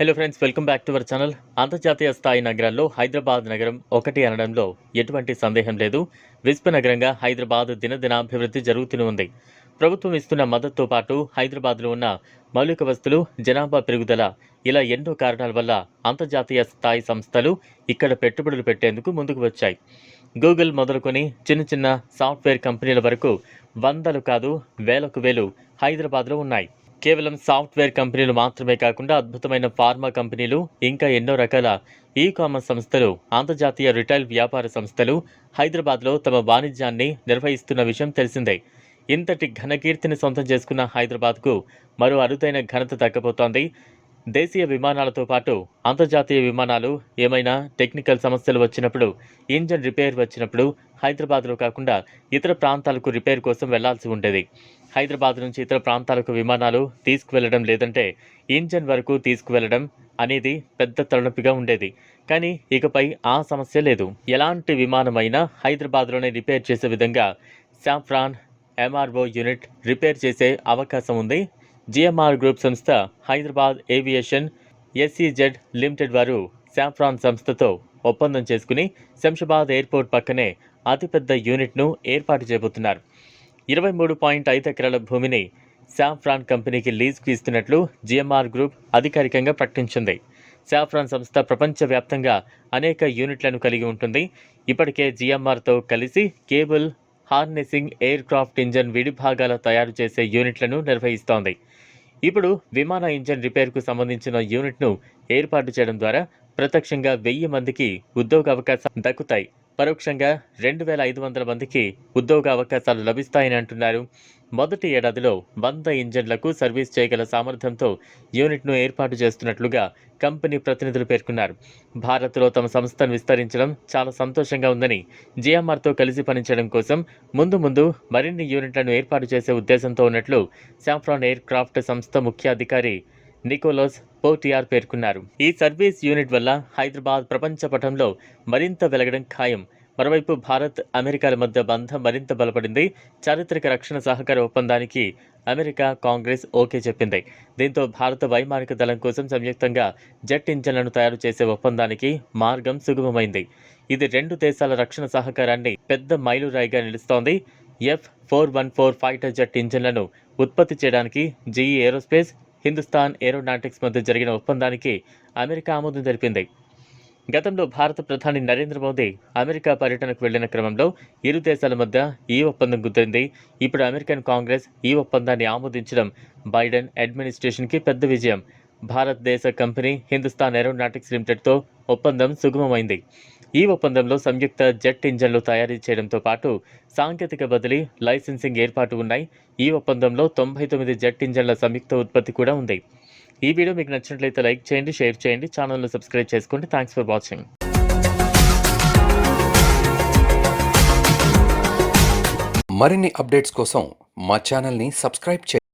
Hello friends welcome back to our channel అంతర్జాతీయ స్థాయి నగరాల్లో హైదరాబాద్ నగరం ఒకటి అనడంలో ఎటువంటి సందేహం లేదు. విశ్వ నగరంగా హైదరాబాద్ దినదినాభివృద్ధి జరుగుతూనే ఉంది. ప్రభుత్వం ఇస్తున్న మద్దతుతో పాటు హైదరాబాద్లో ఉన్న మౌలిక వస్తువులు జనాభా పెరుగుదల ఇలా ఎన్నో కారణాల వల్ల అంతర్జాతీయ స్థాయి సంస్థలు ఇక్కడ పెట్టుబడులు పెట్టేందుకు ముందుకు వచ్చాయి. గూగుల్ మొదలుకొని చిన్న చిన్న సాఫ్ట్వేర్ కంపెనీల వరకు వందలు కాదు వేలకు వేలు హైదరాబాద్లో ఉన్నాయి. కేవలం సాఫ్ట్వేర్ కంపెనీలు మాత్రమే కాకుండా అద్భుతమైన ఫార్మా కంపెనీలు ఇంకా ఎన్నో రకాల ఈ కామర్స్ సంస్థలు అంతర్జాతీయ రిటైల్ వ్యాపార సంస్థలు హైదరాబాద్లో తమ వాణిజ్యాన్ని నిర్వహిస్తున్న విషయం తెలిసిందే. ఇంతటి ఘనకీర్తిని సొంతం చేసుకున్న హైదరాబాద్కు మరో అరుదైన ఘనత దక్కబోతోంది దేశీయ విమానాలతో పాటు అంతర్జాతీయ విమానాలు ఏమైనా టెక్నికల్ సమస్యలు వచ్చినప్పుడు ఇంజన్ రిపేర్ వచ్చినప్పుడు హైదరాబాద్లో కాకుండా ఇతర ప్రాంతాలకు రిపేర్ కోసం వెళ్ళాల్సి ఉండేది. హైదరాబాద్ నుంచి ఇతర ప్రాంతాలకు విమానాలు తీసుకువెళ్ళడం లేదంటే ఇంజన్ వరకు తీసుకువెళ్ళడం అనేది పెద్ద తలనొప్పిగా ఉండేది. కానీ ఇకపై ఆ సమస్య లేదు. ఎలాంటి విమానమైనా హైదరాబాద్లోనే రిపేర్ చేసే విధంగా శాఫ్రాన్ ఎంఆర్ఓ యూనిట్ రిపేర్ చేసే అవకాశం ఉంది. జిఎంఆర్ గ్రూప్ సంస్థ హైదరాబాద్ ఏవియేషన్ ఎస్సీజెడ్ లిమిటెడ్ వారు శాఫ్రాన్ సంస్థతో ఒప్పందం చేసుకుని శంషాబాద్ ఎయిర్పోర్ట్ పక్కనే అతిపెద్ద యూనిట్ను ఏర్పాటు చేయబోతున్నారు. ఇరవై మూడు పాయింట్ ఐదు ఎకరాల భూమిని శాఫ్రాన్ కంపెనీకి లీజుకు ఇస్తున్నట్లు జిఎంఆర్ గ్రూప్ అధికారికంగా ప్రకటించింది. శాఫ్రాన్ సంస్థ ప్రపంచవ్యాప్తంగా అనేక యూనిట్లను కలిగి ఉంటుంది. ఇప్పటికే జిఎంఆర్తో కలిసి cable harnessing aircraft engine విడిభాగాల తయారు చేసే యూనిట్లను నిర్వహిస్తోంది. ఇప్పుడు విమాన ఇంజన్ రిపేర్కు సంబంధించిన యూనిట్ను ఏర్పాటు చేయడం ద్వారా ప్రత్యక్షంగా వెయ్యి మందికి ఉద్యోగ అవకాశం దక్కుతాయి. పరోక్షంగా రెండు వేల ఐదు వందల మందికి ఉద్యోగ అవకాశాలు లభిస్తాయని అంటున్నారు. మొదటి ఏడాదిలో వంద ఇంజన్లకు సర్వీస్ చేయగల సామర్థ్యంతో యూనిట్ను ఏర్పాటు చేస్తున్నట్లుగా కంపెనీ ప్రతినిధులు పేర్కొన్నారు. భారత్లో తమ సంస్థను విస్తరించడం చాలా సంతోషంగా ఉందని జిఎంఆర్తో కలిసి పనిచేయడం కోసం ముందు ముందు మరిన్ని యూనిట్లను ఏర్పాటు చేసే ఉద్దేశంతో ఉన్నట్లు శాఫ్రాన్ ఎయిర్ క్రాఫ్ట్ సంస్థ ముఖ్య అధికారి నికోలోస్ పోటియార్ పేర్కొన్నారు. ఈ సర్వీస్ యూనిట్ వల్ల హైదరాబాద్ ప్రపంచ పటంలో మరింత వెలగడం ఖాయం. మరోవైపు భారత్ అమెరికాల మధ్య బంధం మరింత బలపడింది. చారిత్రక రక్షణ సహకార ఒప్పందానికి అమెరికా కాంగ్రెస్ ఓకే చెప్పింది. దీంతో భారత వైమానిక దళం కోసం సంయుక్తంగా జెట్ ఇంజన్లను తయారు చేసే ఒప్పందానికి మార్గం సుగమమైంది. ఇది రెండు దేశాల రక్షణ సహకారాన్ని పెద్ద మైలురాయిగా నిలుస్తోంది. F four one four fighter jet ఇంజన్లను ఉత్పత్తి చేయడానికి జీఈ ఏరోస్పేస్ హిందుస్థాన్ ఏరోనాటిక్స్ మధ్య జరిగిన ఒప్పందానికి అమెరికా ఆమోదం తెలిపింది. గతంలో భారత ప్రధాని నరేంద్ర మోదీ అమెరికా పర్యటనకు వెళ్ళిన క్రమంలో ఇరు దేశాల మధ్య ఈ ఒప్పందం కుదిరింది. ఇప్పుడు అమెరికన్ కాంగ్రెస్ ఈ ఒప్పందాన్ని ఆమోదించడం బైడెన్ అడ్మినిస్ట్రేషన్కి పెద్ద విజయం. భారతదేశ కంపెనీ హిందుస్థాన్ ఏరోనాటిక్స్ లిమిటెడ్తో ఒప్పందం సుగమమైంది. ఈ ఒప్పందంలో సంయుక్త జెట్ ఇంజన్లు తయారీ చేయడంతో పాటు సాంకేతిక బదిలీ లైసెన్సింగ్ ఏర్పాటు ఉన్నాయి. ఈ ఒప్పందంలో తొంభై తొమ్మిది జెట్ ఇంజన్ల సంయుక్త ఉత్పత్తి కూడా ఉంది. ఈ వీడియో మీకు నచ్చినట్లయితే లైక్ చేయండి షేర్ చేయండి ఛానల్ను సబ్స్క్రైబ్ చేసుకోండి. Thanks for watching. మరిన్ని అప్డేట్స్ కోసం మా ఛానల్ని సబ్స్క్రైబ్ చేయండి.